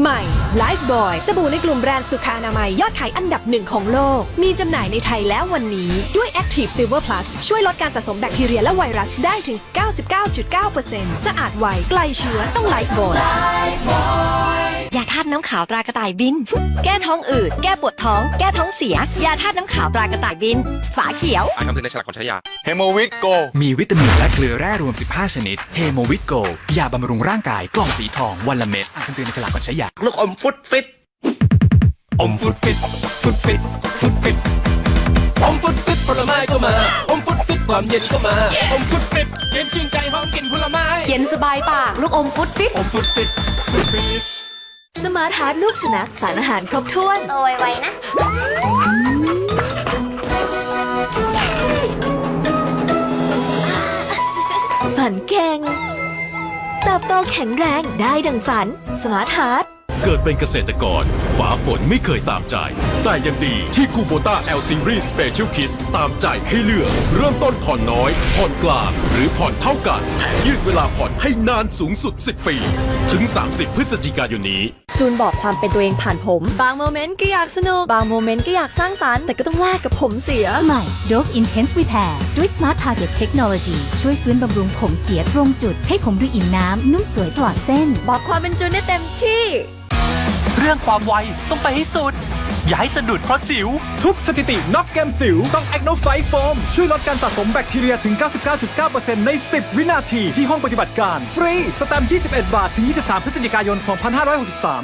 ใหม่ Lifebuoy สบู่ในกลุ่มแบรนด์สุขานามัยยอดขายอันดับหนึ่งของโลก มีจำหน่ายในไทยแล้ววันนี้ ด้วย Active Silver Plus ช่วยลดการสะสมแบคทีเรียและไวรัสได้ถึง 99.9%สะอาดไว ไกลเชื้อต้อง Lifebuoy ย ธาตุน้ำขาวตรากระต่ายบิน แก้ท้องอืด แก้ปวดท้อง แก้ท้องเสีย ยาธาตุน้ำขาวตรากระต่ายบิน ฝาเขียว อ่านคำเตือนในฉลากก่อนใช้ยา เฮโมวิตโก มีวิตามินและเกลือแร่รวม 15 ชนิด เฮโมวิตโก ยาบำรุงร่างกาย กล่องสีทอง วันละเม็ด อ่านคำเตือนในฉลากก่อนใช้ยา ลูกอมฟุตฟิต อมฟุตฟิต ฟุตฟิต ฟุตฟิต อมฟุตฟิตผลไม้ก็มา อมฟุตฟิตความเย็นก็มา อมฟุตฟิตเย็นชื่นใจหอมกลิ่นผลไม้ เย็นสบายปาก ลูกอมฟุตฟิต อมฟุตฟิต ฟุตฟิต สมาร์ทฮาร์ดลูกสุนัขสารอาหารครบถ้วน โตไวๆนะ ฝันเก่งเติบโตแข็งแรงได้ดังฝัน สมาร์ทฮาร์ดเกิดเป็นเกษตรกรฝาฝนไม่เคยตามใจ แต่ยังดีที่คูโบต้า L Series Special Kiss ตามใจให้เลือก เริ่มต้นผ่อนน้อย ผ่อนกลาง หรือผ่อนเท่ากันแถมยืดเวลาผ่อนให้นานสูงสุด 10 ปี ถึง 30 พฤศจิกายนนี้ จูนบอกความเป็นตัวเองผ่านผม บางโมเมนต์ก็อยากสนุก บางโมเมนต์ก็อยากสร้างสรรค์ แต่ก็ต้องแลกกับผมเสีย ใหม่ Dove Intense Repair ด้วย Smart Target Technology ช่วยฟื้นบำรุงผมเสียตรงจุด ให้ผมดูอิ่มน้ำนุ่มสวยตลอดเส้น บอกความเป็นจูนได้เต็มที่ เรื่องความไวต้องไปให้สุด อย่าให้สะดุดเพราะสิว ทุบสถิติน็อกเกมสิว ต้อง a c n o f i g h t Foam ช่วยลดการสะสมแบคทีเรียถึง 99.9%ใน 10 วินาทีที่ห้องปฏิบัติการ ฟรี สแตมป์21 บาท ถึง 23 พฤศจิกายน 2563